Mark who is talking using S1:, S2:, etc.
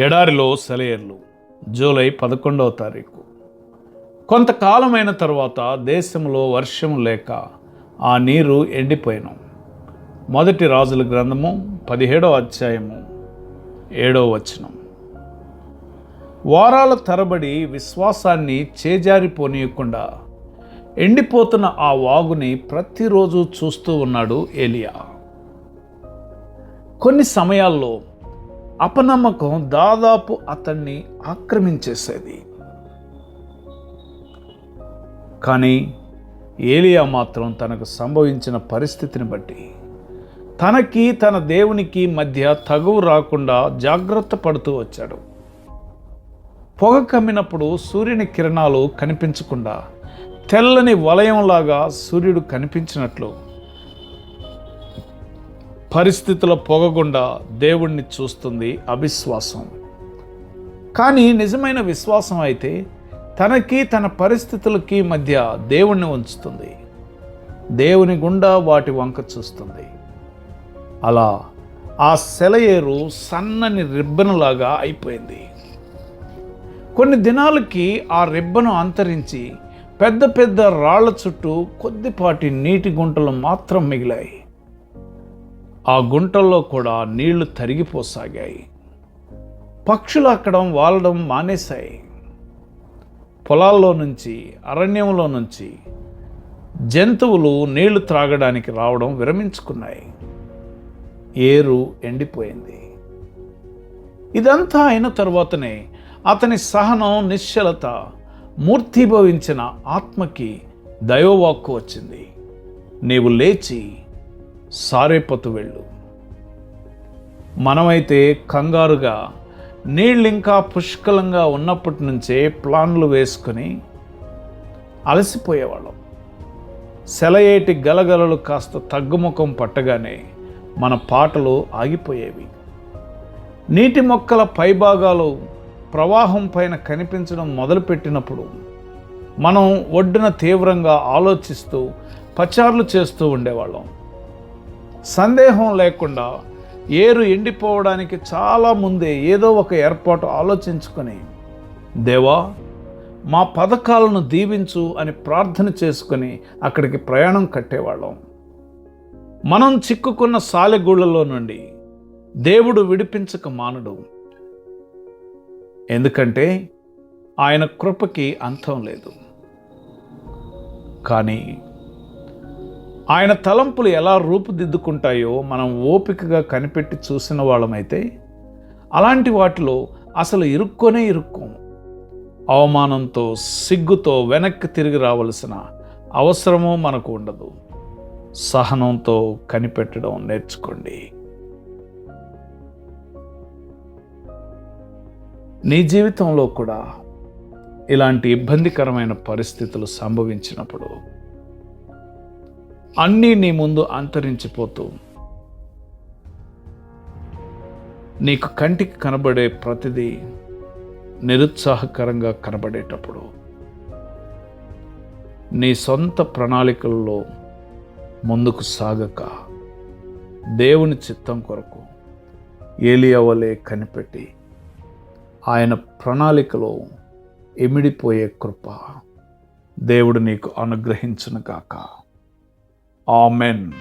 S1: ఎడారిలో సెలయర్లు. జూలై పదకొండవ తారీఖు. కొంతకాలమైన తర్వాత దేశంలో వర్షం లేక ఆ నీరు ఎండిపోయినాం. మొదటి రాజుల గ్రంథము పదిహేడవ అధ్యాయము ఏడవ వచనం. వారాల తరబడి విశ్వాసాన్ని చేజారిపోనీయకుండా ఎండిపోతున్న ఆ వాగుని ప్రతిరోజు చూస్తూ ఉన్నాడు ఏలియా. కొన్ని సమయాల్లో అపనమ్మకం దాదాపు అతన్ని ఆక్రమించేసేది. కానీ ఏలియా మాత్రం తనకు సంభవించిన పరిస్థితిని బట్టి తనకి తన దేవునికి మధ్య తగువు రాకుండా జాగ్రత్త పడుతూ వచ్చాడు. పొగ కమ్మినప్పుడు సూర్యుని కిరణాలు కనిపించకుండా తెల్లని వలయంలాగా సూర్యుడు కనిపించినట్లు పరిస్థితుల పొగగుండా దేవుణ్ణి చూస్తుంది అవిశ్వాసం. కానీ నిజమైన విశ్వాసం అయితే తనకి తన పరిస్థితులకి మధ్య దేవుణ్ణి ఉంచుతుంది. దేవుని గుండా వాటి వంక చూస్తుంది. అలా ఆ సెలయేరు సన్నని రిబ్బనులాగా అయిపోయింది. కొన్ని దినాలకి ఆ రిబ్బను అంతరించి పెద్ద పెద్ద రాళ్ళ చుట్టూ కొద్దిపాటి నీటి గుంటలు మాత్రం మిగిలాయి. ఆ గుంటల్లో కూడా నీళ్ళు తరిగిపోసాగాయి. పక్షులు అక్కడం వాలడం మానేశాయి. పొలాల్లో నుంచి అరణ్యంలో నుంచి జంతువులు నీళ్ళు త్రాగడానికి రావడం విరమించుకున్నాయి. ఏరు ఎండిపోయింది. ఇదంతా అయిన తరువాతనే అతని సహనం నిశ్చలత మూర్తిభవించిన ఆత్మకి దైవవాక్కు వచ్చింది. నీవు లేచి సారేపతు వెళ్ళు. మనమైతే కంగారుగా నీళ్ళు ఇంకా పుష్కలంగా ఉన్నప్పటి నుంచే ప్లాన్లు వేసుకుని అలసిపోయేవాళ్ళం. సెలయేటి గలగలలు కాస్త తగ్గుముఖం పట్టగానే మన పాటలు ఆగిపోయేవి. నీటి మొక్కల పైభాగాలు ప్రవాహం పైన కనిపించడం మొదలుపెట్టినప్పుడు మనం ఒడ్డున తీవ్రంగా ఆలోచిస్తూ పచార్లు చేస్తూ ఉండేవాళ్ళం. సందేహం లేకుండా ఏరు ఎండిపోవడానికి చాలా ముందే ఏదో ఒక ఏర్పాటు ఆలోచించుకొని దేవా మా పథకాలను దీవించు అని ప్రార్థన చేసుకొని అక్కడికి ప్రయాణం కట్టేవాళ్ళం. మనం చిక్కుకున్న సాలెగూళ్ళలో నుండి దేవుడు విడిపించక మానడు. ఎందుకంటే ఆయన కృపకి అంతం లేదు. కానీ ఆయన తలంపులు ఎలా రూపుదిద్దుకుంటాయో మనం ఓపికగా కనిపెట్టి చూసిన వాళ్ళమైతే అలాంటి వాటిలో అసలు ఇరుక్కొనే ఇరుక్కోము అవమానంతో సిగ్గుతో వెనక్కి తిరిగి రావలసిన అవసరమూ మనకు ఉండదు. సహనంతో కనిపెట్టడం నేర్చుకోండి. నీ జీవితంలో కూడా ఇలాంటి ఇబ్బందికరమైన పరిస్థితులు సంభవించినప్పుడు అన్నీ నీ ముందు అంతరించిపోతూ నీకు కంటికి కనబడే ప్రతిదీ నిరుత్సాహకరంగా కనబడేటప్పుడు నీ సొంత ప్రణాళికల్లో ముందుకు సాగక దేవుని చిత్తం కొరకు ఏలియవలే కనిపెట్టి ఆయన ప్రణాళికలో ఇమిడిపోయే కృప దేవుడు నీకు అనుగ్రహించును Amen.